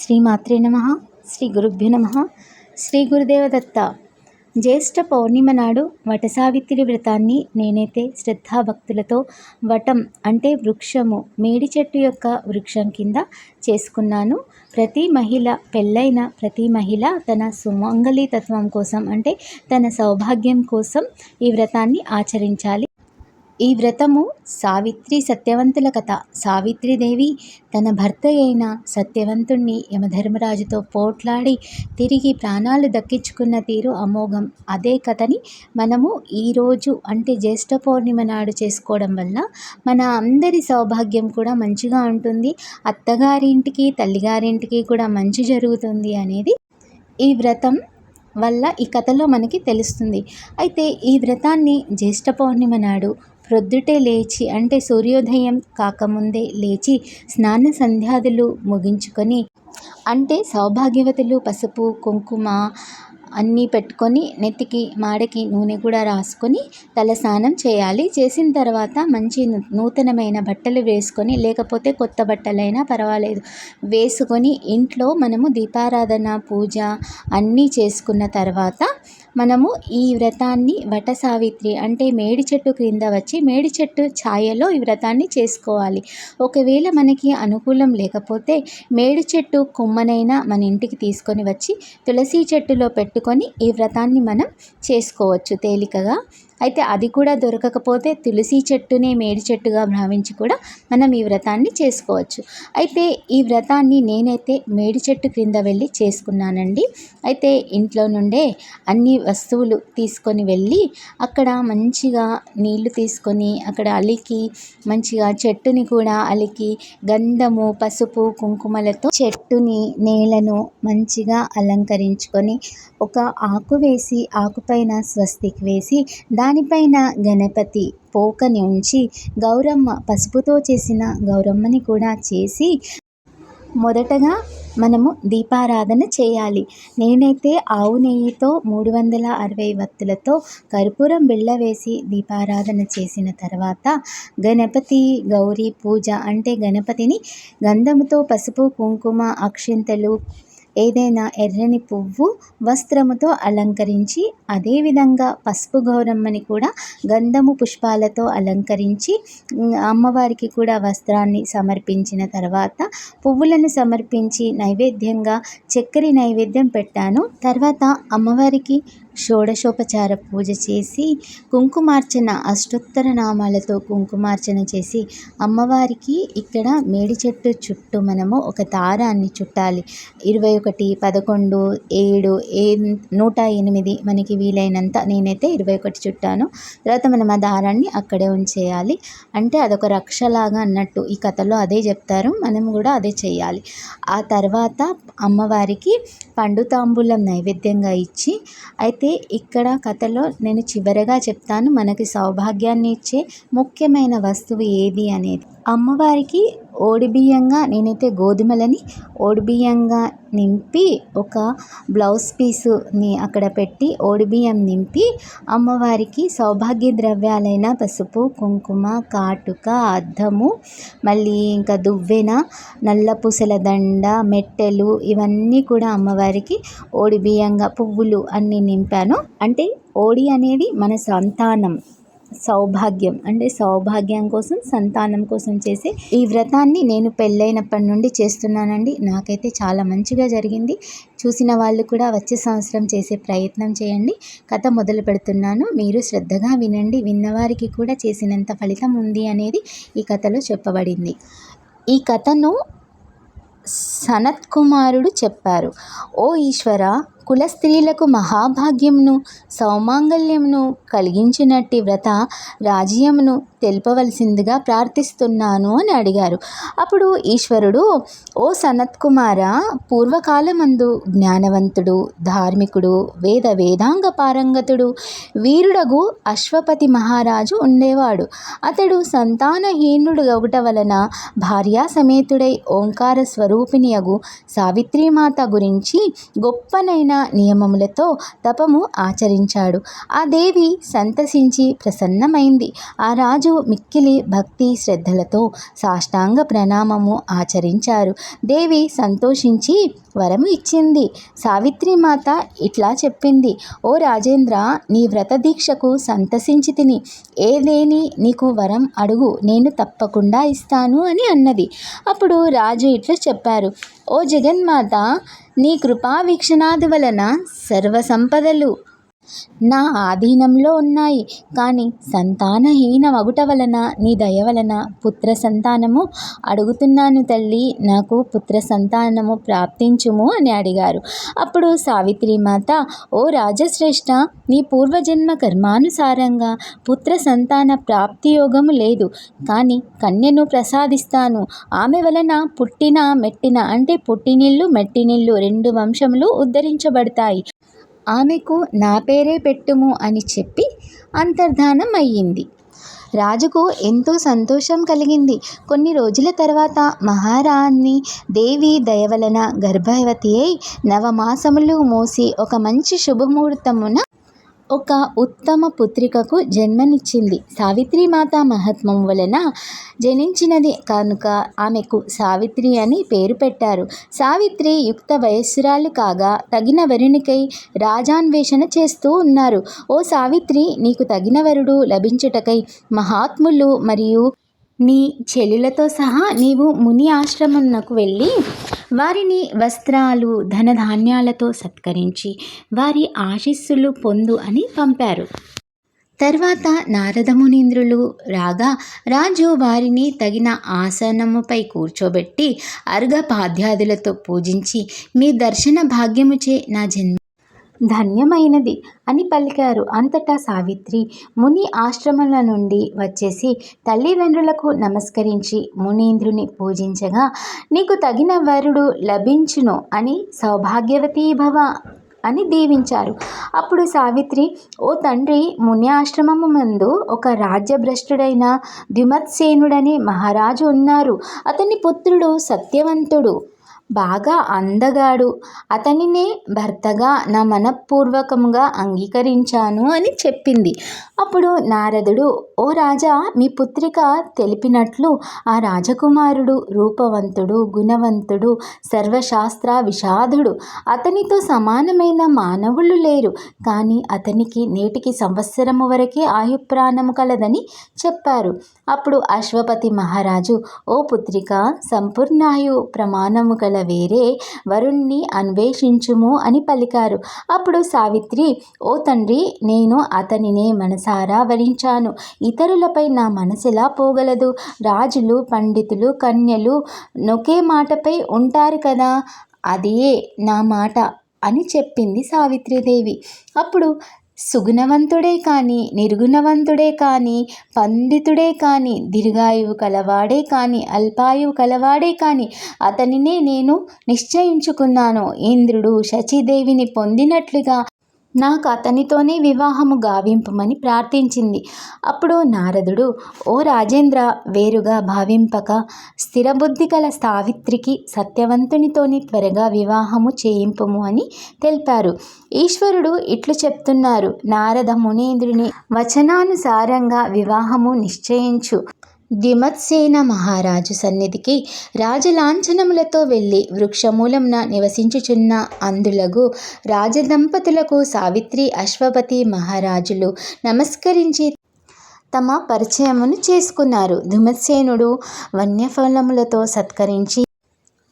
శ్రీమాత్రే నమ శ్రీ గురుభ్యో నమ శ్రీ గురుదేవదత్త. జ్యేష్ఠ పౌర్ణిమ నాడు వటసావిత్రి వ్రతాన్ని నేనైతే శ్రద్ధాభక్తులతో వటం అంటే వృక్షము మేడి చెట్టు యొక్క వృక్షం కింద చేసుకున్నాను. ప్రతి మహిళ పెళ్ళైన ప్రతి మహిళ తన సుమంగళి తత్వం కోసం అంటే తన సౌభాగ్యం కోసం ఈ వ్రతాన్ని ఆచరించాలి. ఈ వ్రతము సావిత్రి సత్యవంతుల కథ. సావిత్రిదేవి తన భర్త అయిన సత్యవంతుణ్ణి యమధర్మరాజుతో పోట్లాడి తిరిగి ప్రాణాలు దక్కించుకున్న తీరు అమోఘం. అదే కథని మనము ఈరోజు అంటే జ్యేష్ఠ పౌర్ణిమ నాడు చేసుకోవడం వల్ల మన అందరి సౌభాగ్యం కూడా మంచిగా ఉంటుంది. అత్తగారింటికి తల్లిగారింటికి కూడా మంచి జరుగుతుంది అనేది ఈ వ్రతం వల్ల ఈ కథలో మనకి తెలుస్తుంది. అయితే ఈ వ్రతాన్ని జ్యేష్ఠ పౌర్ణిమ నాడు ప్రొద్దుటే లేచి అంటే సూర్యోదయం కాకముందే లేచి స్నాన సంధ్యాదులు ముగించుకొని అంటే సౌభాగ్యవతులు పసుపు కుంకుమ అన్నీ పెట్టుకొని నెత్తికి మాడకి నూనె కూడా రాసుకొని తల స్నానం చేయాలి. చేసిన తర్వాత మంచి నూతనమైన బట్టలు వేసుకొని లేకపోతే కొత్త బట్టలైనా పర్వాలేదు. వేసుకొని ఇంట్లో మనము దీపారాధన పూజ అన్నీ చేసుకున్న తర్వాత మనము ఈ వ్రతాన్ని వట సావిత్రి అంటే మేడి చెట్టు క్రింద వచ్చి మేడి చెట్టు ఛాయలో ఈ వ్రతాన్ని చేసుకోవాలి. ఒకవేళ మనకి అనుకూలం లేకపోతే మేడి చెట్టు కొమ్మనైనా మన ఇంటికి తీసుకొని వచ్చి తులసి చెట్టులో పెట్టుకొని ఈ వ్రతాన్ని మనం చేసుకోవచ్చు తేలికగా. అయితే అది కూడా దొరకకపోతే తులసి చెట్టునే మేడి చెట్టుగా భావించి కూడా మనం ఈ వ్రతాన్ని చేసుకోవచ్చు. అయితే ఈ వ్రతాన్ని నేనైతే మేడి చెట్టు క్రింద వెళ్ళి చేసుకున్నానండి. అయితే ఇంట్లో నుండే అన్ని వస్తువులు తీసుకొని వెళ్ళి అక్కడ మంచిగా నీళ్ళు తీసుకొని అక్కడ అలికి మంచిగా చెట్టుని కూడా అలికి గంధము పసుపు కుంకుమలతో చెట్టుని నేలను మంచిగా అలంకరించుకొని ఒక ఆకు వేసి ఆకుపైన స్వస్తిక్ వేసి దాని దానిపైన గణపతి పోకని ఉంచి గౌరమ్మ పసుపుతో చేసిన గౌరమ్మని కూడా చేసి మొదటగా మనము దీపారాధన చేయాలి. నేనైతే ఆవు నెయ్యితో మూడు వందల అరవై వత్తులతో కర్పూరం బిళ్ళ వేసి దీపారాధన చేసిన తర్వాత గణపతి గౌరీ పూజ అంటే గణపతిని గంధముతో పసుపు కుంకుమ అక్షింతలు ఏదైనా ఎర్రని పువ్వు వస్త్రముతో అలంకరించి అదేవిధంగా పసుపు గౌరమ్మని కూడా గంధము పుష్పాలతో అలంకరించి అమ్మవారికి కూడా వస్త్రాన్ని సమర్పించిన తర్వాత పువ్వులను సమర్పించి నైవేద్యంగా చక్కెర నైవేద్యం పెట్టాను. తర్వాత అమ్మవారికి షోడశోపచార పూజ చేసి కుంకుమార్చన అష్టోత్తర నామాలతో కుంకుమార్చన చేసి అమ్మవారికి ఇక్కడ మేడి చెట్టు చుట్టూ మనము ఒక దారాన్ని చుట్టాలి. ఇరవై ఒకటి పదకొండు ఏడు ఏ నూట ఎనిమిది మనకి వీలైనంత నేనైతే ఇరవై ఒకటి చుట్టాను. తర్వాత మనం ఆ దారాన్ని అక్కడే ఉంచేయాలి. అంటే అదొక రక్షలాగా అన్నట్టు ఈ కథలో అదే చెప్తారు. మనం కూడా అదే చేయాలి. ఆ తర్వాత అమ్మవారికి పండు తాంబూలం నైవేద్యంగా ఇచ్చి అయితే ఇక్కడ కథలో నేను చివరగా చెప్తాను మనకి సౌభాగ్యాన్ని ఇచ్చే ముఖ్యమైన వస్తువు ఏది అనేది. అమ్మవారికి ఓడిబియ్యంగా నేనైతే గోధుమలని ఓడిబియ్యంగా నింపి ఒక బ్లౌజ్ పీసుని అక్కడ పెట్టి ఓడిబియ్యం నింపి అమ్మవారికి సౌభాగ్య ద్రవ్యాలైన పసుపు కుంకుమ కాటుక అద్దము మళ్ళీ ఇంకా దువ్వెన నల్ల పూసల దండ మెట్టెలు ఇవన్నీ కూడా అమ్మవారికి ఓడిబియ్యంగా పువ్వులు అన్నీ నింపాను. అంటే ఓడి అనేది మన సంతానం. సౌభాగ్యం. అంటే సౌభాగ్యం కోసం సంతానం కోసం చేసే ఈ వ్రతాన్ని నేను పెళ్ళైనప్పటి నుండి చేస్తున్నానండి. నాకైతే చాలా మంచిగా జరిగింది. చూసిన వాళ్ళు కూడా వచ్చే సంవత్సరం చేసే ప్రయత్నం చేయండి. కథ మొదలు పెడుతున్నాను. మీరు శ్రద్ధగా వినండి. విన్నవారికి కూడా చేసినంత ఫలితం ఉంది అనేది ఈ కథలో చెప్పబడింది. ఈ కథను సనత్ కుమారుడు చెప్పారు. ఓ ఈశ్వర కుల స్త్రీలకు మహాభాగ్యమును సౌమాంగల్యమును కలిగించినట్టి వ్రత రాజ్యమును తెలుపవలసిందిగా ప్రార్థిస్తున్నాను అని అడిగారు. అప్పుడు ఈశ్వరుడు ఓ సనత్ కుమార పూర్వకాలమందు జ్ఞానవంతుడు ధార్మికుడు వేద వేదాంగ పారంగతుడు వీరుడగు అశ్వపతి మహారాజు ఉండేవాడు. అతడు సంతానహీనుడు గౌట వలన భార్యా సమేతుడై ఓంకార స్వరూపిణియగు సావిత్రీమాత గురించి గొప్పనైన నియమములతో తపము ఆచరించాడు. ఆ దేవి సంతసించి ప్రసన్నమైంది. ఆ రాజు మిక్కిలి భక్తి శ్రద్ధలతో సాష్టాంగ ప్రణామము ఆచరించారు. దేవి సంతోషించి వరము ఇచ్చింది. సావిత్రి మాత ఇట్లా చెప్పింది ఓ రాజేంద్ర నీ వ్రత దీక్షకు సంతసించి తిని ఏదేని నీకు వరం అడుగు నేను తప్పకుండా ఇస్తాను అని అన్నది. అప్పుడు రాజు ఇట్లా చెప్పారు ఓ జగన్మాత నీ కృపా వీక్షణాది వలన సర్వ సంపదలు నా ఆధీనంలో ఉన్నాయి. కానీ సంతానహీన మగుట వలన నీ దయ వలన పుత్ర సంతానము అడుగుతున్నాను తల్లి. నాకు పుత్ర సంతానము ప్రాప్తించుము అని అడిగారు. అప్పుడు సావిత్రి మాత ఓ రాజశ్రేష్ఠ నీ పూర్వజన్మ కర్మానుసారంగా పుత్ర సంతాన ప్రాప్తి యోగము లేదు. కానీ కన్యను ప్రసాదిస్తాను. ఆమె వలన పుట్టిన మెట్టిన అంటే పుట్టినిల్లు మెట్టినిల్లు రెండు వంశములు ఉద్ధరించబడతాయి. ఆమెకు నా పేరే పెట్టుము అని చెప్పి అంతర్ధానం అయ్యింది రాజుకు ఎంతో సంతోషం కలిగింది. కొన్ని రోజుల తర్వాత మహారాణి దేవి దయవలన గర్భవతి అయి నవమాసములు మోసి ఒక మంచి శుభముహూర్తమున ఒక ఉత్తమ పుత్రికకు జన్మనిచ్చింది. సావిత్రిమాత మహత్వం వలన జనించినది కనుక ఆమెకు సావిత్రి అని పేరు పెట్టారు. సావిత్రి యుక్త వయస్సురాలు కాగా తగిన వరునికై రాజాన్వేషణ చేస్తూ ఉన్నారు. ఓ సావిత్రి నీకు తగిన వరుడు లభించుటకై మహాత్ములు మరియు నీ చెలులతో సహా నీవు ముని ఆశ్రమమునకు వెళ్ళి వారిని వస్త్రాలు ధనధాన్యాలతో సత్కరించి వారి ఆశీస్సులు పొందు అని పంపారు. తర్వాత నారదమునీంద్రులు రాగా రాజు వారిని తగిన ఆసనముపై కూర్చోబెట్టి అర్ఘపాద్యాదులతో పూజించి మీ దర్శన భాగ్యముచే నా జన్మ ధన్యమైనది అని పలికారు. అంతటా సావిత్రి ముని ఆశ్రమాల నుండి వచ్చేసి తల్లిదండ్రులకు నమస్కరించి మునీంద్రుని పూజించగా నీకు తగిన వరుడు లభించును అని సౌభాగ్యవతీ భవ అని దీవించారు. అప్పుడు సావిత్రి ఓ తండ్రి ముని ఆశ్రమము ముందు ఒక రాజ్యభ్రష్టుడైన ద్విమత్సేనుడని మహారాజు ఉన్నారు. అతని పుత్రుడు సత్యవంతుడు. బాగా అందగాడు. అతనినే భర్తగా నా మనపూర్వకంగా అంగీకరించాను అని చెప్పింది. అప్పుడు నారదుడు ఓ రాజా మీ పుత్రిక తెలిపినట్లు ఆ రాజకుమారుడు రూపవంతుడు గుణవంతుడు సర్వశాస్త్ర విషాదుడు. అతనితో సమానమైన మానవులు లేరు. కానీ అతనికి నేటికి సంవత్సరము వరకే ఆయుప్రాణము కలదని చెప్పారు. అప్పుడు అశ్వపతి మహారాజు ఓ పుత్రిక సంపూర్ణాయు ప్రమాణము గల వేరే వరుణ్ణి అన్వేషించుము అని పలికారు. అప్పుడు సావిత్రి ఓ తండ్రి నేను అతనినే మనసారా వరించాను. ఇతరులపై నా మనసెలా పోగలదు? రాజులు పండితులు కన్యలు నొకే మాటపై ఉంటారు కదా? అదే నా మాట అని చెప్పింది సావిత్రిదేవి. అప్పుడు సుగుణవంతుడే కానీ నిర్గుణవంతుడే కానీ పండితుడే కానీ దీర్ఘాయువు కలవాడే కానీ అల్పాయువు కలవాడే కానీ అతనినే నేను నిశ్చయించుకున్నాను. ఇంద్రుడు శచీదేవిని పొందినట్లుగా నాకు అతనితోనే వివాహము గావింపమని ప్రార్థించింది. అప్పుడు నారదుడు ఓ రాజేంద్ర వేరుగా భావింపక స్థిరబుద్ధి గల సావిత్రికి సత్యవంతునితోని త్వరగా వివాహము చేయింపుము అని తెలిపారు. ఈశ్వరుడు ఇట్లు చెప్తున్నారు నారద మునీంద్రుని వచనానుసారంగా వివాహము నిశ్చయించు. ద్విమత్సేన మహారాజు సన్నిధికి రాజలాంఛనములతో వెళ్ళి వృక్షమూలంన నివసించుచున్న అందులగు రాజదంపతులకు సావిత్రి అశ్వపతి మహారాజులు నమస్కరించి తమ పరిచయమును చేసుకున్నారు. ధుమత్సేనుడు వన్యఫలములతో సత్కరించి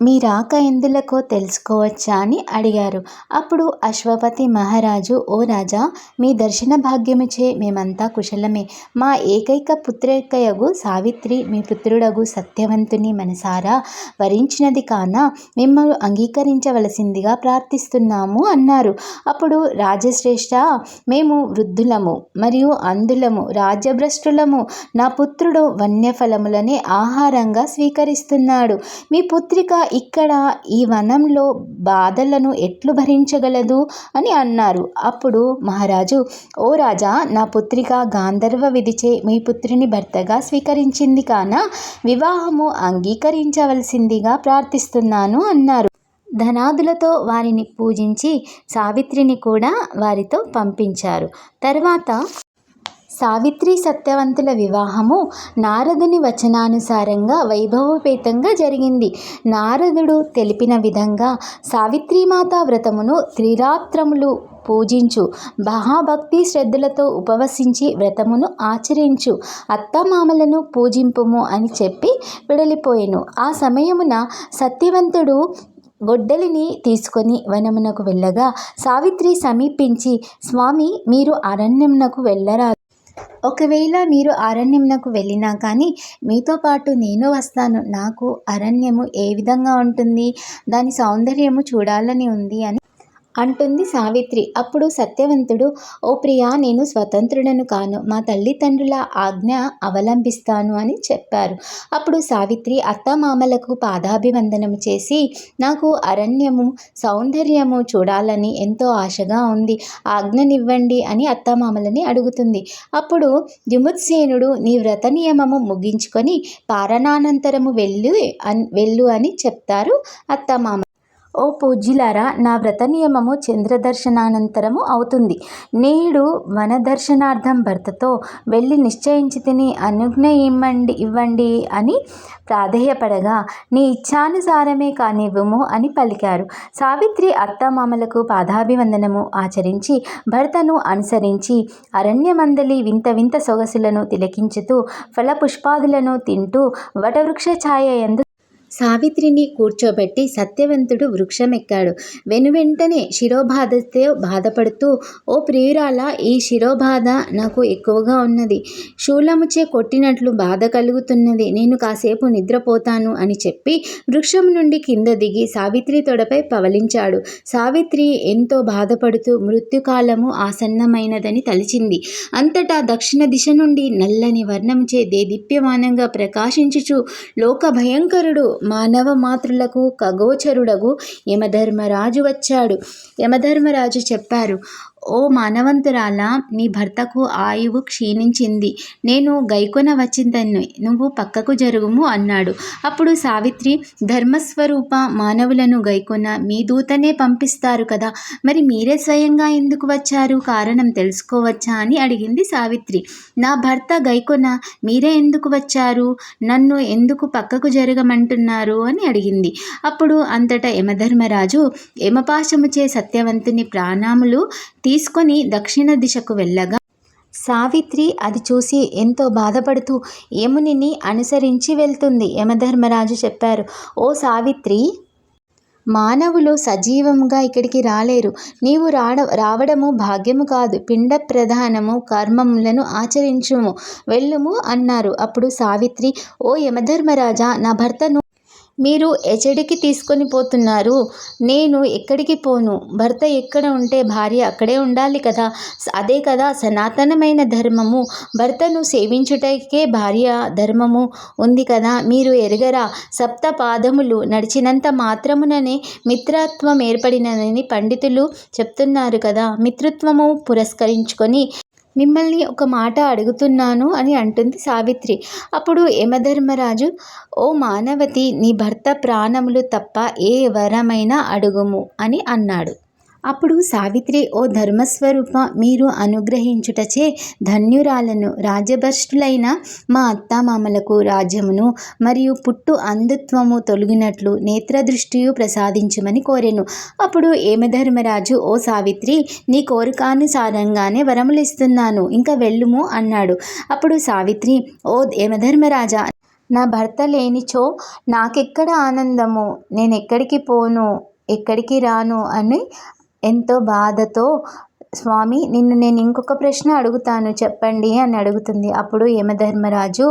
మీ రాక ఎందులకో తెలుసుకోవచ్చా అని అడిగారు. అప్పుడు అశ్వపతి మహారాజు ఓ రాజా మీ దర్శన భాగ్యముచే మేమంతా కుశలమే. మా ఏకైక పుత్రికయగు సావిత్రి మీ పుత్రుడగు సత్యవంతుని మనసారా? వరించినది కాన? మిమ్మల్ని అంగీకరించవలసిందిగా ప్రార్థిస్తున్నాము అన్నారు. అప్పుడు రాజశ్రేష్ఠ మేము వృద్ధులము మరియు అందులము రాజ్యభ్రష్టులము. నా పుత్రుడు వన్యఫలములనే ఆహారంగా స్వీకరిస్తున్నాడు. మీ పుత్రిక ఇక్కడ ఈ వనంలో బాధలను ఎట్లు భరించగలదు అని అన్నారు. అప్పుడు మహారాజు ఓ రాజా నా పుత్రిక గాంధర్వ విధిచే మీ పుత్రిని భర్తగా స్వీకరించింది కాన వివాహము అంగీకరించవలసిందిగా ప్రార్థిస్తున్నాను అన్నారు. ధనాదులతో వారిని పూజించి సావిత్రిని కూడా వారితో పంపించారు. తర్వాత సావిత్రి సత్యవంతుల వివాహము నారదుని వచనానుసారంగా వైభవపేతంగా జరిగింది. నారదుడు తెలిపిన విధంగా సావిత్రీమాత వ్రతమును త్రిరాత్రములు పూజించు మహాభక్తి శ్రద్ధలతో ఉపవసించి వ్రతమును ఆచరించు అత్తమామలను పూజింపుము అని చెప్పి విడలిపోయాను. ఆ సమయమున సత్యవంతుడు గొడ్డలిని తీసుకొని వనమునకు వెళ్ళగా సావిత్రి సమీపించి స్వామి మీరు అరణ్యమునకు వెళ్ళరా ఒకవేళ మీరు అరణ్యమునకు వెళ్ళినా కానీ మీతో పాటు నేను వస్తాను. నాకు అరణ్యము ఏ విధంగా ఉంటుంది? దాని సౌందర్యము చూడాలని ఉంది అని అంటుంది సావిత్రి. అప్పుడు సత్యవంతుడు ఓ ప్రియా నేను స్వతంత్రుడను కాను. మా తల్లిదండ్రుల ఆజ్ఞ అవలంబిస్తాను అని చెప్పారు. అప్పుడు సావిత్రి అత్తమామలకు పాదాభివందనం చేసి నాకు అరణ్యము సౌందర్యము చూడాలని ఎంతో ఆశగా ఉంది. ఆజ్ఞనివ్వండి అని అత్తమామలని అడుగుతుంది. అప్పుడు జుముత్సేనుడు నీ వ్రత నియమము ముగించుకొని పారణానంతరము వెళ్ళు అన్ వెళ్ళు అని చెప్తారు అత్తమామ. ఓ పూజ్యులారా నా వ్రత నియమము చంద్రదర్శనానంతరము అవుతుంది. నేడు వనదర్శనార్థం భర్తతో వెళ్ళి నిశ్చయించి తిని అనుజ్ఞ ఇమ్మండి ఇవ్వండి అని ప్రాధేయపడగా నీ ఇచ్ఛానుసారమే కానివ్వము అని పలికారు. సావిత్రి అత్తమామలకు పాదాభివందనము ఆచరించి భర్తను అనుసరించి అరణ్యమందలి వింత వింత సొగసులను తిలకించుతూ ఫలపుష్పాదులను తింటూ వటవృక్ష ఛాయ ఎందు సావిత్రిని కూర్చోబెట్టి సత్యవంతుడు వృక్షమెక్కాడు. వెనువెంటనే శిరోబాధతో బాధపడుతూ ఓ ప్రియురాల ఈ శిరోబాధ నాకు ఎక్కువగా ఉన్నది. శూలముచే కొట్టినట్లు బాధ కలుగుతున్నది. నేను కాసేపు నిద్రపోతాను అని చెప్పి వృక్షం నుండి కింద దిగి సావిత్రి తొడపై పవలించాడు. సావిత్రి ఎంతో బాధపడుతూ మృత్యుకాలము ఆసన్నమైనదని తలిచింది. అంతటా దక్షిణ దిశ నుండి నల్లని వర్ణంచే దేదీప్యమానంగా ప్రకాశించుచు లోక భయంకరుడు మానవ మాతృలకు ఖగోచరుడగు యమధర్మరాజు వచ్చాడు. యమధర్మరాజు చెప్పారు ఓ మానవంతురాలా నీ భర్తకు ఆయువు క్షీణించింది. నేను గైకొన వచ్చిందని నువ్వు పక్కకు జరుగుము అన్నాడు. అప్పుడు సావిత్రి ధర్మస్వరూప మానవులను గైకొన మీ దూతనే పంపిస్తారు కదా మరి మీరే స్వయంగా ఎందుకు వచ్చారు? కారణం తెలుసుకోవచ్చా అని అడిగింది సావిత్రి. నా భర్త గైకొన మీరే ఎందుకు వచ్చారు? నన్ను ఎందుకు పక్కకు జరగమంటున్నారు? అని అడిగింది. అప్పుడు అంతటా యమధర్మరాజు యమపాశముచే సత్యవంతుని ప్రాణాములు తీసుకొని దక్షిణ దిశకు వెళ్ళగా సావిత్రి అది చూసి ఎంతో బాధపడుతూ యమునిని అనుసరించి వెళ్తుంది యమధర్మరాజు చెప్పారు. ఓ సావిత్రి మానవులు సజీవంగా ఇక్కడికి రాలేరు. నీవు రాడ రావడము భాగ్యము కాదు పిండ ప్రధానము కర్మములను ఆచరించుము. వెళ్ళుము అన్నారు. అప్పుడు సావిత్రి ఓ యమధర్మరాజా నా భర్తను మీరు ఎచ్చడికి తీసుకొని పోతున్నారు. నేను ఎక్కడికి పోను? భర్త ఎక్కడ ఉంటే భార్య అక్కడే ఉండాలి కదా? అదే కదా సనాతనమైన ధర్మము. భర్తను సేవించుటకే భార్య ధర్మము ఉంది కదా? మీరు ఎరగరా? సప్త పాదములు నడిచినంత మాత్రముననే మిత్రత్వం ఏర్పడినని పండితులు చెప్తున్నారు కదా? మిత్రత్వము పురస్కరించుకొని మిమ్మల్ని ఒక మాట అడుగుతున్నాను అని అంటుంది సావిత్రి. అప్పుడు యమధర్మరాజు ఓ మానవతి నీ భర్త ప్రాణములు తప్ప ఏ వరమైనా అడుగుము అని అన్నాడు. అప్పుడు సావిత్రి ఓ ధర్మస్వరూప మీరు అనుగ్రహించుటచే ధన్యురాలను రాజ్యభ్రష్టులైన మా అత్తామామలకు రాజ్యమును మరియు పుట్టు అంధత్వము తొలగినట్లు నేత్రదృష్టియు ప్రసాదించమని కోరెను. అప్పుడు ఏమధర్మరాజు ఓ సావిత్రి నీ కోరికానుసారంగానే వరములు ఇస్తున్నాను ఇంకా వెళ్ళుము అన్నాడు. అప్పుడు సావిత్రి ఓ ఏమధర్మరాజా నా భర్త లేనిచో నాకెక్కడ ఆనందము? నేను ఎక్కడికి పోను? ఎక్కడికి రాను? అని ఎంతో బాధతో స్వామి నిన్ను నేను ఇంకొక ప్రశ్న అడుగుతాను చెప్పండి అని అడుగుతుంది. అప్పుడు యమధర్మరాజు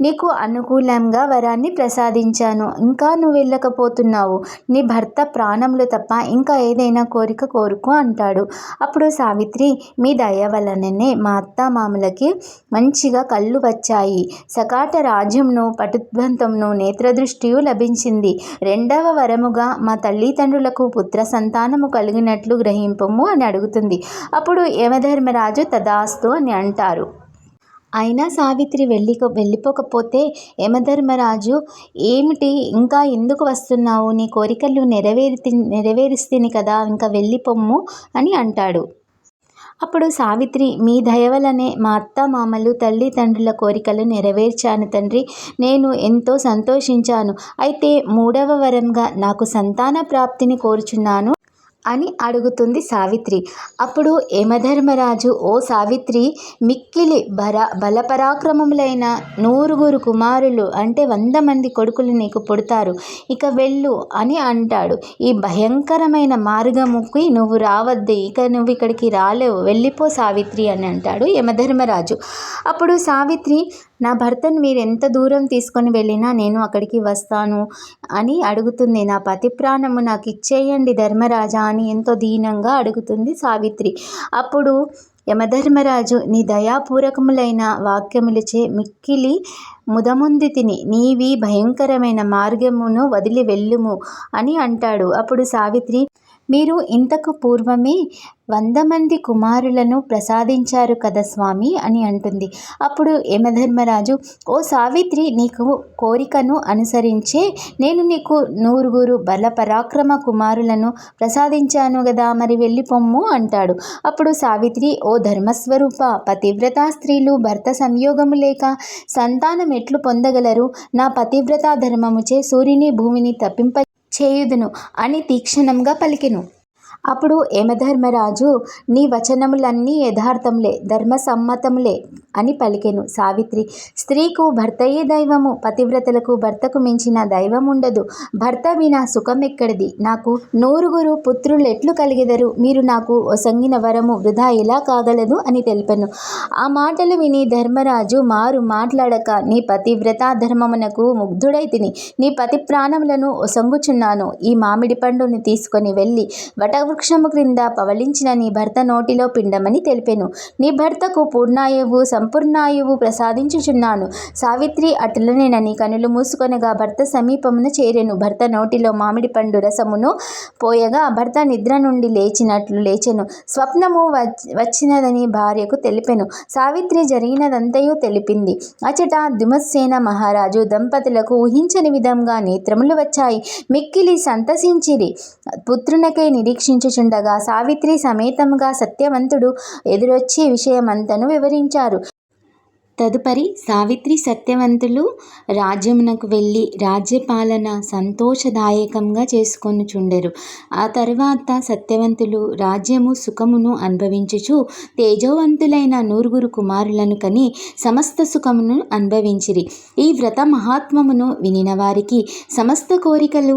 నీకు అనుకూలంగా వరాన్ని ప్రసాదించాను. ఇంకా నువ్వు వెళ్ళకపోతున్నావు. నీ భర్త ప్రాణములు తప్ప ఇంకా ఏదైనా కోరిక కోరుకో అంటాడు. అప్పుడు సావిత్రి మీ దయ వలననే మా అత్త మామలకి మంచిగా కళ్ళు వచ్చాయి. సకాట రాజ్యంను పటుద్వంతంను నేత్రదృష్టియు లభించింది. రెండవ వరముగా మా తల్లిదండ్రులకు పుత్ర సంతానము కలిగినట్లు గ్రహింపము అని అడుగుతుంది. అప్పుడు యమధర్మరాజు తదాస్తు అని అంటారు. అయినా సావిత్రి వెళ్ళి వెళ్ళిపోకపోతే యమధర్మరాజు ఏమిటి? ఇంకా ఎందుకు వస్తున్నావు? నీ కోరికలు నెరవేరి నెరవేరుస్తేనే కదా ఇంకా వెళ్ళిపోమ్ము అని అంటాడు. అప్పుడు సావిత్రి మీ దయవలనే మా అత్త మామలు తల్లిదండ్రుల కోరికలు నెరవేర్చాను తండ్రి. నేను ఎంతో సంతోషించాను. అయితే మూడవ వరంగా నాకు సంతాన ప్రాప్తిని కోరుచున్నాను. అని అడుగుతుంది సావిత్రి. అప్పుడు యమధర్మరాజు ఓ సావిత్రి మిక్కిలి బర బలపరాక్రమములైన నూరుగురు కుమారులు అంటే వంద మంది కొడుకులు నీకు పుడతారు. ఇక వెళ్ళు అని అంటాడు. ఈ భయంకరమైన మార్గముకి నువ్వు రావద్దు ఇక నువ్వు ఇక్కడికి రాలేవు. వెళ్ళిపో సావిత్రి అని అంటాడు యమధర్మరాజు. అప్పుడు సావిత్రి నా భర్తను మీరు ఎంత దూరం తీసుకొని వెళ్ళినా నేను అక్కడికి వస్తాను అని అడుగుతుంది. నా పతి ప్రాణము నాకు ఇచ్చేయండి ధర్మరాజా అని ఎంతో దీనంగా అడుగుతుంది సావిత్రి. అప్పుడు యమధర్మరాజు నీ దయాపూర్వకములైన వాక్యములచే మిక్కిలి ముదముంది తిని నీవి భయంకరమైన మార్గమును వదిలి వెళ్ళుము అని అంటాడు. అప్పుడు సావిత్రి మీరు ఇంతకు పూర్వమే వంద మంది కుమారులను ప్రసాదించారు కదా స్వామి అని అంటుంది. అప్పుడు యమధర్మరాజు ఓ సావిత్రి నీకు కోరికను అనుసరించే నేను నీకు నూరుగురు బల పరాక్రమ కుమారులను ప్రసాదించాను కదా మరి వెళ్ళిపొమ్ము అంటాడు. అప్పుడు సావిత్రి ఓ ధర్మస్వరూప పతివ్రత స్త్రీలు భర్త సంయోగము లేక సంతానం ఎట్లు పొందగలరు? నా పతివ్రత ధర్మముచే సూర్యుని భూమిని తప్పింప చేయుదును అని తీక్షణంగా పలికెను. అప్పుడు యమధర్మరాజు నీ వచనములన్నీ యథార్థములే ధర్మ సమ్మతములే అని పలికెను. సావిత్రి స్త్రీకు భర్తయే దైవము పతివ్రతలకు భర్తకు మించిన దైవం ఉండదు భర్త వినా సుఖం ఎక్కడిది? నాకు నూరుగురు పుత్రులు ఎట్లు కలిగెదరు. మీరు నాకు ఒసంగిన వరము వృధా ఎలా కాగలదు? అని తెలిపెను. ఆ మాటలు విని ధర్మరాజు మారు మాట్లాడక. నీ పతివ్రత ధర్మమునకు ముగ్ధుడై తిని నీ పతి ప్రాణములను ఒసంగుచున్నాను. ఈ మామిడి పండుని తీసుకొని వెళ్ళి వృక్షము క్రింద పవలించిన నీ భర్త నోటిలో పిండమని తెలిపెను. నీ భర్తకు పూర్ణాయువు సంపూర్ణాయువు ప్రసాదించుచున్నాను. సావిత్రి అటులనేనని కనులు మూసుకొనగా భర్త సమీపమున చేరెను. భర్త నోటిలో మామిడి పండు రసమును పోయగా భర్త నిద్ర నుండి లేచినట్లు లేచెను. స్వప్నము వచ్చినదని భార్యకు తెలిపెను. సావిత్రి జరిగినదంతయు తెలిపింది. అచట దుమస్సేన మహారాజు దంపతులకు ఊహించని విధంగా నేత్రములు వచ్చాయి. మిక్కిలి సంతసించిరి. పుత్రునకై నిరీక్షించుచుండగా సావిత్రి సమేతంగా సత్యవంతుడు ఎదురొచ్చే విషయమంతను వివరించారు. తదుపరి సావిత్రి సత్యవంతులు రాజ్యమునకు వెళ్ళి రాజ్యపాలన సంతోషదాయకంగా చేసుకొని చుండెరు ఆ తర్వాత సత్యవంతులు రాజ్యము సుఖమును అనుభవించుచు తేజోవంతులైన నూరుగురు కుమారులను కని సమస్త సుఖమును అనుభవించిరి. ఈ వ్రత మహాత్మమును వినిన వారికి సమస్త కోరికలు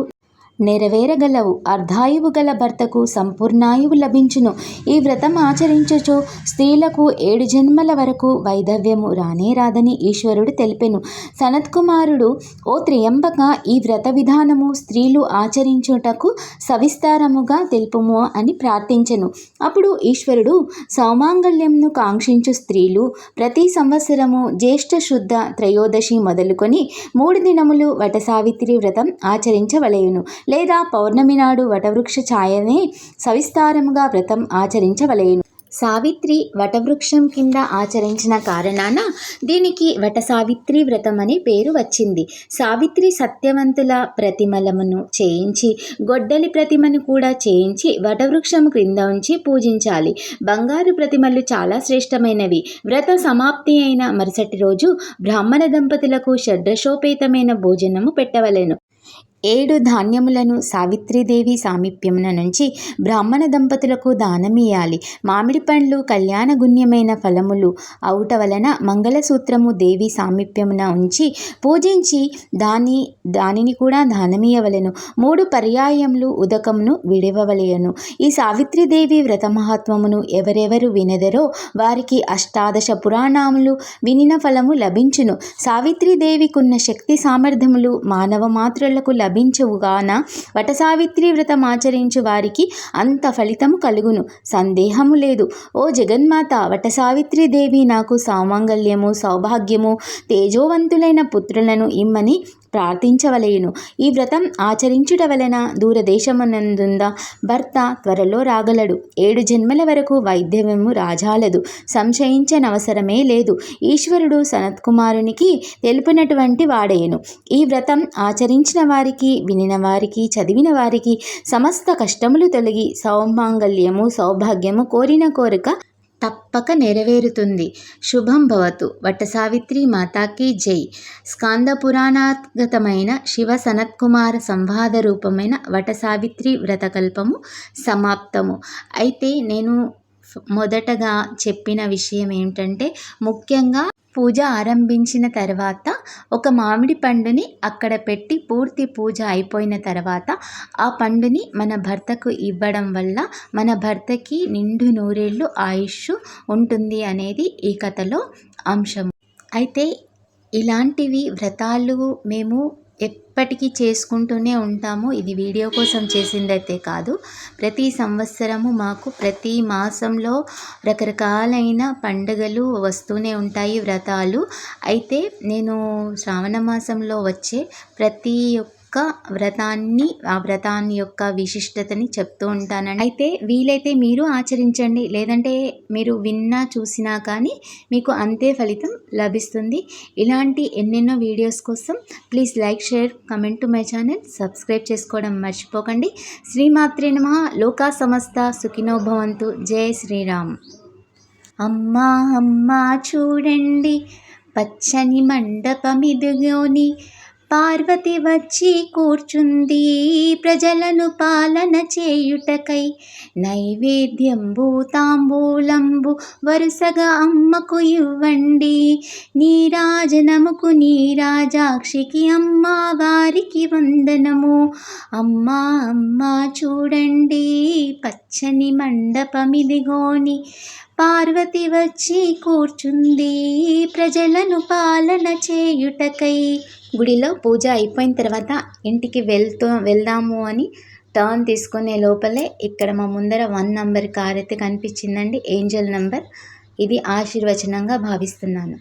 నెరవేరగలవు. అర్ధాయువు గల భర్తకు సంపూర్ణాయువు లభించును. ఈ వ్రతం ఆచరించచో స్త్రీలకు ఏడు జన్మల వరకు వైధవ్యము రానే రాదని ఈశ్వరుడు తెలిపెను. సనత్కుమారుడు ఓ త్రియంబక ఈ వ్రత విధానము స్త్రీలు ఆచరించుటకు సవిస్తారముగా తెలుపుము అని ప్రార్థించెను. అప్పుడు ఈశ్వరుడు సౌమాంగళ్యంను కాంక్షించు స్త్రీలు ప్రతి సంవత్సరము జ్యేష్ఠ శుద్ధ త్రయోదశి మొదలుకొని మూడు దినములు వట సావిత్రి వ్రతం ఆచరించవలయును లేదా పౌర్ణమి నాడు వటవృక్ష ఛాయనే సవిస్తారముగా వ్రతం ఆచరించవలేను. సావిత్రి వటవృక్షం కింద ఆచరించిన కారణాన దీనికి వట సావిత్రి వ్రతం అనే పేరు వచ్చింది. సావిత్రి సత్యవంతుల ప్రతిమలమును చేయించి గొడ్డలి ప్రతిమను కూడా చేయించి వటవృక్షం క్రింద ఉంచి పూజించాలి. బంగారు ప్రతిమలు చాలా శ్రేష్టమైనవి. వ్రత సమాప్తి అయిన మరుసటి రోజు బ్రాహ్మణ దంపతులకు షడ్రశోపేతమైన భోజనము పెట్టవలెను. ఏడు ధాన్యములను సావిత్రీదేవి సామీప్యమున నుంచి బ్రాహ్మణ దంపతులకు దానమియాలి మామిడి పండ్లు కళ్యాణగుణ్యమైన ఫలములు. అవుట వలన మంగళసూత్రము దేవి సామీప్యమున ఉంచి పూజించి దాని దానిని కూడా దానమియవలెను మూడు పర్యాయములు ఉదకమును విడివవలయను ఈ సావిత్రీదేవి వ్రత మహాత్మమును ఎవరెవరు వినదరో వారికి అష్టాదశ పురాణములు వినిన ఫలము లభించును. సావిత్రీదేవికున్న శక్తి సామర్థ్యములు మానవ మాత్రులకు లభి లభించుగాన వటసావిత్రి వ్రతం ఆచరించు వారికి అంత ఫలితము కలుగును. సందేహము లేదు. ఓ జగన్మాత వటసావిత్రి దేవి నాకు సౌమంగళ్యము సౌభాగ్యము తేజోవంతులైన పుత్రులను ఇమ్మని ప్రార్థించవలేను. ఈ వ్రతం ఆచరించుట వలన దూరదేశమునందుంద? భర్త త్వరలో రాగలడు. ఏడు జన్మల వరకు వైద్యము రాజాలదు. సంశయించనవసరమే లేదు. ఈశ్వరుడు సనత్కుమారునికి తెలిపినటువంటి వాడేను. ఈ వ్రతం ఆచరించిన వారికి వినిన వారికి చదివిన వారికి సమస్త కష్టములు తొలగి సౌమాంగల్యము సౌభాగ్యము కోరిన కోరిక తప్పక నెరవేరుతుంది. శుభం భవతు. వటసావిత్రి మాతాకి జై. స్కాంద పురాణాగతమైన శివ సనత్కుమార సంవాద రూపమైన వటసావిత్రి వ్రతకల్పము సమాప్తము. అయితే నేను మొదటగా చెప్పిన విషయం ఏంటంటే ముఖ్యంగా పూజ ఆరంభించిన తర్వాత ఒక మామిడి పండుని అక్కడ పెట్టి పూర్తి పూజ అయిపోయిన తర్వాత ఆ పండుని మన భర్తకు ఇవ్వడం వల్ల మన భర్తకి నిండు నూరేళ్ళు ఆయుష్ ఉంటుంది అనేది ఈ కథలో అంశం. అయితే ఇలాంటివి వ్రతాలు మేము ఎప్పటికీ చేసుకుంటూనే ఉంటాము. ఇది వీడియో కోసం చేసిందైతే కాదు. ప్రతి సంవత్సరము మాకు ప్రతి మాసంలో రకరకాలైన పండుగలు వస్తూనే ఉంటాయి వ్రతాలు. అయితే నేను శ్రావణ మాసంలో వచ్చే ప్రతి యొక్క వ్రతాన్ని ఆ వ్రతాన్ని యొక్క విశిష్టతని చెప్తూ ఉంటానండి. అయితే వీలైతే మీరు ఆచరించండి. లేదంటే మీరు విన్నా చూసినా కానీ మీకు అంతే ఫలితం లభిస్తుంది. ఇలాంటి ఎన్నెన్నో వీడియోస్ కోసం please like share comment to my channel. Subscribe చేసుకోవడం మర్చిపోకండి. శ్రీమాత్రే నమ. లోకా సమస్త సుఖినో భవంతు. జై శ్రీరామ్. అమ్మా అమ్మా చూడండి. పచ్చని మండపమిదిగోని పార్వతి వచ్చి కూర్చుంది. ప్రజలను పాలన చేయుటకై నైవేద్యంబు తాంబూలంబు వరుసగా అమ్మకు ఇవ్వండి. నీరాజనముకు నీరాజాక్షికి అమ్మ వారికి వందనము. అమ్మా అమ్మా చూడండి పచ్చని మండపమిదిగోని పార్వతి వచ్చి కూర్చుంది. ప్రజలను పాలన చేయుటకై. గుడిలో పూజ అయిపోయిన తర్వాత ఇంటికి వెళ్తూ వెళ్దాము అని టర్న్ తీసుకునే లోపలే ఇక్కడ మా ముందర వన్ నంబర్ కార్ అయితే కనిపించిందండి ఏంజల్ నంబర్. ఇది ఆశీర్వచనంగా భావిస్తున్నాను.